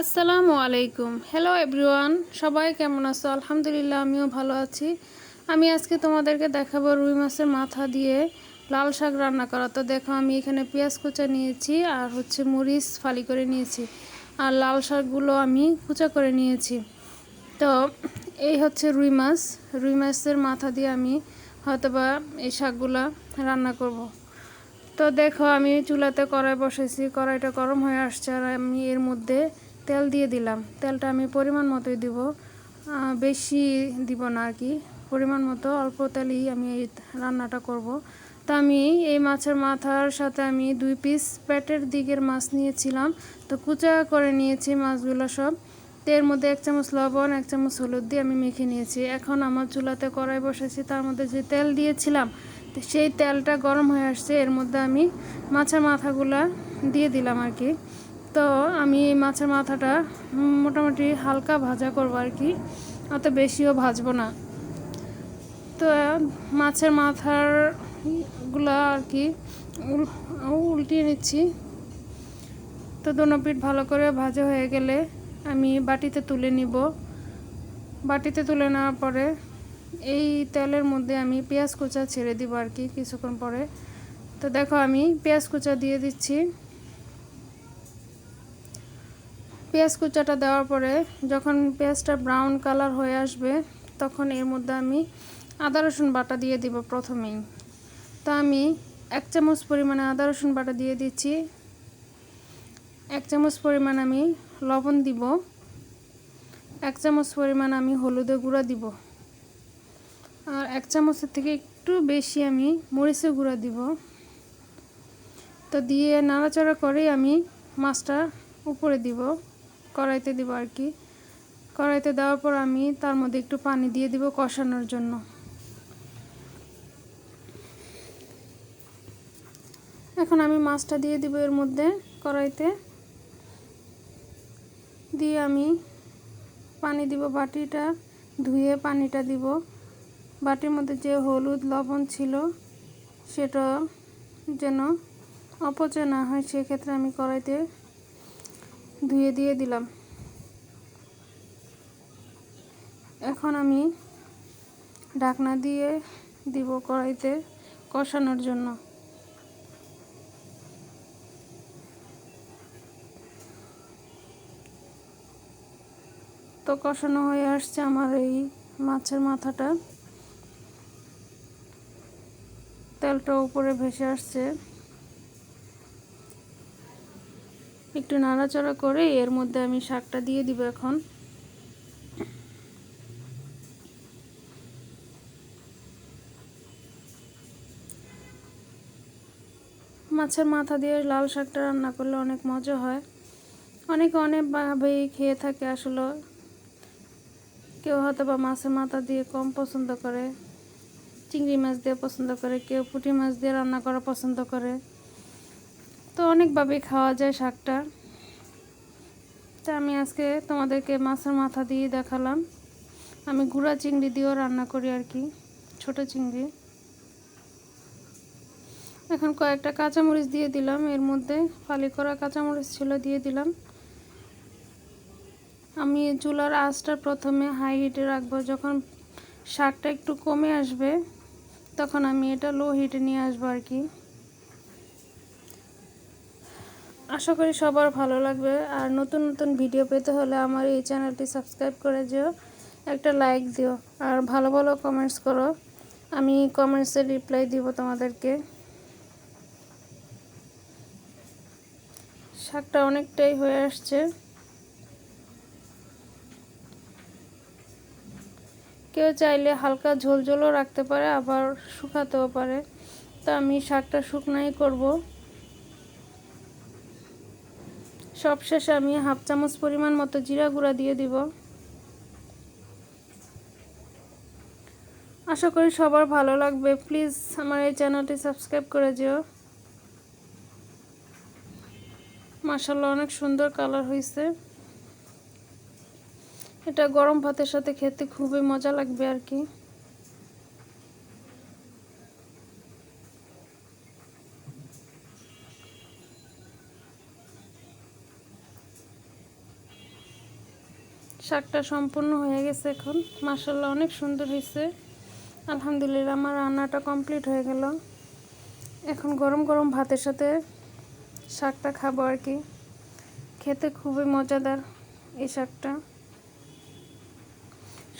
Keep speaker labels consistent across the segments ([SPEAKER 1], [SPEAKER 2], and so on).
[SPEAKER 1] আসসালামু আলাইকুম। Hello everyone সবাই কেমন আছো? আলহামদুলিল্লাহ, আমিও ভালো আছি। আমি আজকে তোমাদেরকে দেখাবো রুই মাছের মাথা দিয়ে লাল শাক রান্না করা। তো দেখো, আমি এখানে পেঁয়াজ কুচা নিয়েছি আর হচ্ছে মরিচ ফালি করে নিয়েছি। আর লাল শাকগুলো আমি কুচা করে নিয়েছি। তো এই হচ্ছে রুই মাছ। রুই মাছের মাথা দিয়ে আমি হয়তোবা এই শাকগুলা রান্না করব। তো দেখো, আমি চুলাতে কড়াই বসেছি কড়াইটা গরম হয়ে আসছে আর আমি এর মধ্যে তেল দিয়ে দিলাম। তেলটা আমি পরিমাণ মতোই দিব। বেশি দিব না আর কি। পরিমাণ মতো অল্প তেলেই আমি এই রান্নাটা করব। তো আমি এই মাছের মাথার সাথে আমি দুই পিস পেটের দিকের মাছ নিয়েছিলাম। তো কুচা করে নিয়েছি মাছগুলো সব। তো এর মধ্যে এক চামচ লবণ, এক চামচ হলুদ দিয়ে আমি মেখে নিয়েছি। এখন আমার চুলাতে কড়াই বসেছি। তার মধ্যে যে তেল দিয়েছিলাম সেই তেলটা গরম হয়ে আসছে। এর মধ্যে আমি মাছের মাথাগুলা দিয়ে দিলাম আর কি। তো আমি এই মাছের মাথাটা মোটামুটি হালকা ভাজা করব আর কি, অত বেশিও ভাজবো না। তো মাছের মাথারগুলা আর কি উল্টিয়ে নিচ্ছি। তো দোনো পিঠ ভালো করে ভাজা হয়ে গেলে আমি বাটিতে তুলে নিব। বাটিতে তুলে নেওয়ার পরে এই তেলের মধ্যে আমি পেঁয়াজ কুচা ছেড়ে দিব আর কি কিছুক্ষণ পরে। তো দেখো আমি পেঁয়াজ কুচা দিয়ে দিচ্ছি। পেঁয়াজ কুচাটা দেওয়ার পরে যখন পেঁয়াজটা ব্রাউন কালার হয়ে আসবে, তখন এর মধ্যে আমি আদা, রসুন বাটা দিয়ে দিব প্রথমেই। তা আমি এক চামচ পরিমাণে আদা, রসুন বাটা দিয়ে দিচ্ছি। এক চামচ পরিমাণ আমি লবণ দিব। এক চামচ পরিমাণ আমি হলুদে গুঁড়া দিব। আর এক চামচের থেকে একটু বেশি আমি মরিচের গুঁড়া দিব। তো দিয়ে নাড়াচাড়া করেই আমি মাছটা উপরে দিব। কড়াইতে দিব আর কি। কড়াইতে দেওয়ার পর আমি তার মধ্যে একটু পানি দিয়ে দিব কষানোর জন্য। এখন আমি মাছটা দিয়ে দিব এর মধ্যে কড়াইতে। দিয়ে আমি পানি দিব বাটিটা, ধুয়ে পানিটা দিব। বাটির মধ্যে যে হলুদ লবণ ছিল সেটা যেন অপচয় না হয়, সেক্ষেত্রে আমি কড়াইতে ধুয়ে দিয়ে দিলাম। এখন আমি ঢাকনা দিয়ে দিব কড়াইতে কষানোর জন্য। তো কষানো হয়ে আসছে আমার এই মাছের মাথাটা। তেলটা উপরে ভেসে আসছে। একটু নাড়াচাড়া করে এর মধ্যে আমি শাকটা দিয়ে দিব এখন। মাছের মাথা দিয়ে লাল শাকটা রান্না করলে অনেক মজা হয়। অনেকে অনেকভাবেই খেয়ে থাকে আসলে। কেউ হয়তো বা মাছের মাথা দিয়ে কম পছন্দ করে, চিংড়ি মাছ দিয়ে পছন্দ করে, কেউ পুঁটি মাছ দিয়ে রান্না করা পছন্দ করে। তো অনেকভাবে খাওয়া যায় শাকটা। তা আমি আজকে তোমাদেরকে মাছের মাথা দিয়ে দেখালাম। আমি গুঁড়া চিংড়ি দিয়েও রান্না করি আর কি, ছোট চিংড়ি। এখন কয়েকটা কাঁচামরিচ দিয়ে দিলাম, এর মধ্যে ফালি করা কাঁচামরিচ ছিল দিয়ে দিলাম। আমি চুলার আঁচটা প্রথমে হাই হিটে রাখব, যখন শাকটা একটু কমে আসবে, তখন আমি এটা লো হিটে নিয়ে আসব আর কি। আশা করি সবার ভালো লাগবে। আর নতুন নতুন ভিডিও পেতে হলে আমার এই চ্যানেলটি সাবস্ক্রাইব করে যেও একটা লাইক দিও, আর ভালো ভালো কমেন্টস করো। আমি কমেন্টসে রিপ্লাই দিব তোমাদেরকে। শাকটা অনেকটাই হয়ে আসছে। কেউ চাইলে হালকা ঝোল ঝোলও রাখতে পারে, আবার শুকাতেও পারে। তো আমি শাকটা শুকনাই করব। সবশেষে আমি হাফ চামচ পরিমাণ মতো জিরা গুঁড়া দিয়ে দিব। আশা করি সবার ভালো লাগবে। প্লিজ আমার এই চ্যানেলটি সাবস্ক্রাইব করে যেও মাসাল্লাহ অনেক সুন্দর কালার হয়েছে এটা গরম ভাতের সাথে খেতে খুবই মজা লাগবে আর কি। শাকটা সম্পূর্ণ হয়ে গেছে এখন। মাসাল্লাহ অনেক সুন্দর হয়েছে। আলহামদুলিল্লাহ আমার রান্নাটা কমপ্লিট হয়ে গেল। এখন গরম গরম ভাতের সাথে শাকটা খাব আর কি। খেতে খুবই মজাদার এই শাকটা।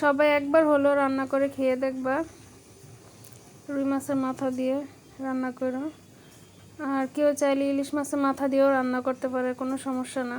[SPEAKER 1] সবাই একবার হলো রান্না করে খেয়ে দেখবা। রুই মাছের মাথা দিয়ে রান্না করো। আর কেউ চাইলে ইলিশ মাছের মাথা দিয়েও রান্না করতে পারে, কোনো সমস্যা না।